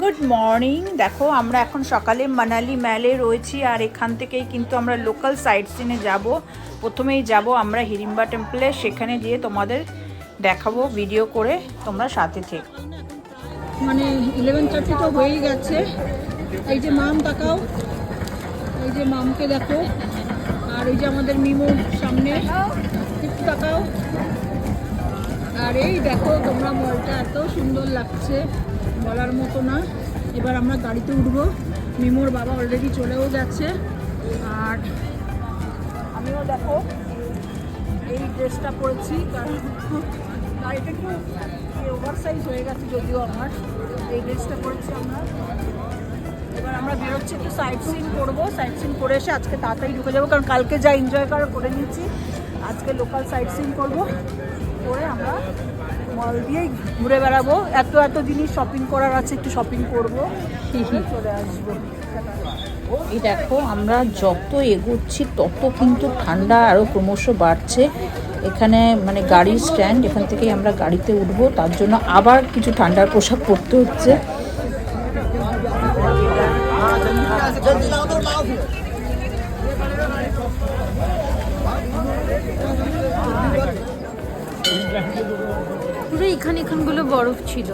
Good morning দেখো, আমরা এখন সকালে মানালি ম্যালে রয়েছি আর এখান থেকেই কিন্তু আমরা লোকাল সাইট সিনে যাব। প্রথমেই যাব আমরা হিড়িম্বা টেম্পলে সেখানে গিয়ে তোমাদের দেখাবো ভিডিও করে তোমরা সাথে থেকো। মানে ইলেভেন থার্টি তো হয়েই গেছে। এই যে মাম তাকাও, এই যে মামকে দেখো, আর এই যে আমাদের মিমো সামনে তাকাও। আর এই দেখো, তোমরা মলটা এত সুন্দর লাগছে। বলার মতো না। এবার আমরা গাড়িতে উঠবো। মিমোর বাবা অলরেডি চলেও যাচ্ছে। আর আমিও দেখো, এই ড্রেসটা পরেছি। কারণ গাড়িটা একটু ওভার সাইজ হয়ে গেছে যদিও আমার। এই ড্রেসটা পরেছি আমরা। এবার আমরা বেরোচ্ছি, একটু সাইট সিন করব। সাইট সিন করে এসে আজকে তাড়াতাড়ি ঢুকে যাব। কারণ কালকে যা এনজয় করা করে নিয়েছি আজকে লোকাল সাইট সিন করব। করে আমরা মল দিয়েই ঘুরে বেড়াবো। এত এত জিনিস শপিং করার আছে একটু শপিং করব। চলে আসব। এই দেখো আমরা যত এগোচ্ছি তত কিন্তু ঠান্ডা আরও ক্রমশ বাড়ছে। এখানে মানে গাড়ির স্ট্যান্ড এখান থেকেই আমরা গাড়িতে উঠবো। তার জন্য আবার কিছু ঠান্ডার পোশাক পরতে হচ্ছে। পুরো এখানে এখানগুলো বরফ ছিল।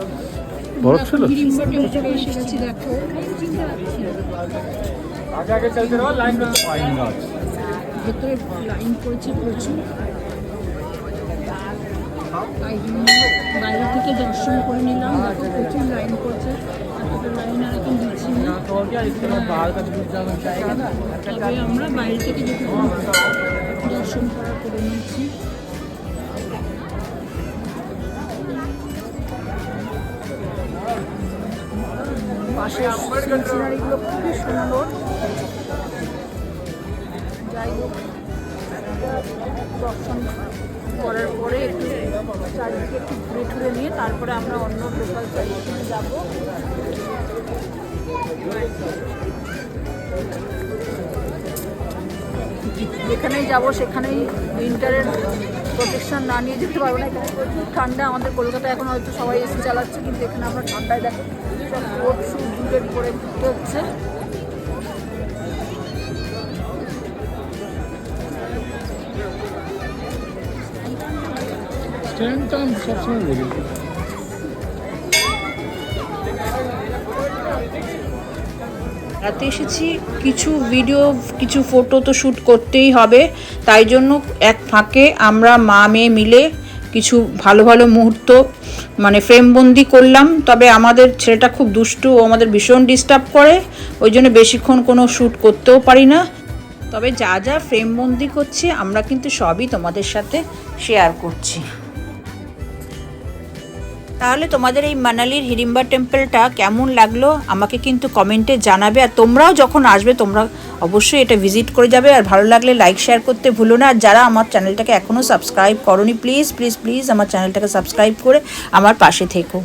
বরফ ছিল? আগে আগে চলতে লাইন করতে পাইনি না ভেতরে লাইন পড়েছে প্রচুর। তাই বাইরে থেকে দর্শন করে নিলাম। প্রচুর লাইন তবে আমরা বাইরে থেকে যেটুকু পাশের সিনারিগুলো খুবই সুন্দর। যাই হোক, দর্শন করার পরে একটু চারিদিকে একটু ঘুরে টুরে নিয়ে তারপরে আমরা অন্য লোকাল সাইডে যাব। যেখানেই যাব, সেখানেই উইন্টারের প্রোটেকশন না নিয়ে যেতে পারব না। এখানে প্রচুর ঠান্ডা আমাদের কলকাতায় এখন হয়তো সবাই এসি চালাচ্ছে, কিন্তু এখানে আমরা ঠান্ডায় দেখো হচ্ছে। স্ট্যান্ডটা আমি সবসময় দেখি রাতে এসেছি কিছু ভিডিও কিছু ফটো তো শ্যুট করতেই হবে তাই জন্য এক ফাঁকে আমরা মা মেয়ে মিলে কিছু ভালো ভালো মুহূর্ত মানে ফ্রেমবন্দি করলাম। তবে আমাদের ছেলেটা খুব দুষ্টু, ও আমাদের ভীষণ ডিস্টার্ব করে। ওই জন্য বেশিক্ষণ কোনো শ্যুট করতেও পারি না। তবে যা যা ফ্রেমবন্দি করছি, আমরা কিন্তু সবই তোমাদের সাথে শেয়ার করছি। তাহলে তোমাদের এই মানালির হিড়িম্বা টেম্পলটা কেমন লাগল? আমাকে কিন্তু কমেন্টে জানাবে। আর তোমরাও যখন আসবে, তোমরা অবশ্যই এটা ভিজিট করে যাবে। আর ভালো লাগলে লাইক, শেয়ার করতে ভুলো না। আর যারা আমার চ্যানেলটাকে এখনও সাবস্ক্রাইব করনি, প্লিজ প্লিজ প্লিজ আমার চ্যানেলটাকে সাবস্ক্রাইব করে আমার পাশে থেকো।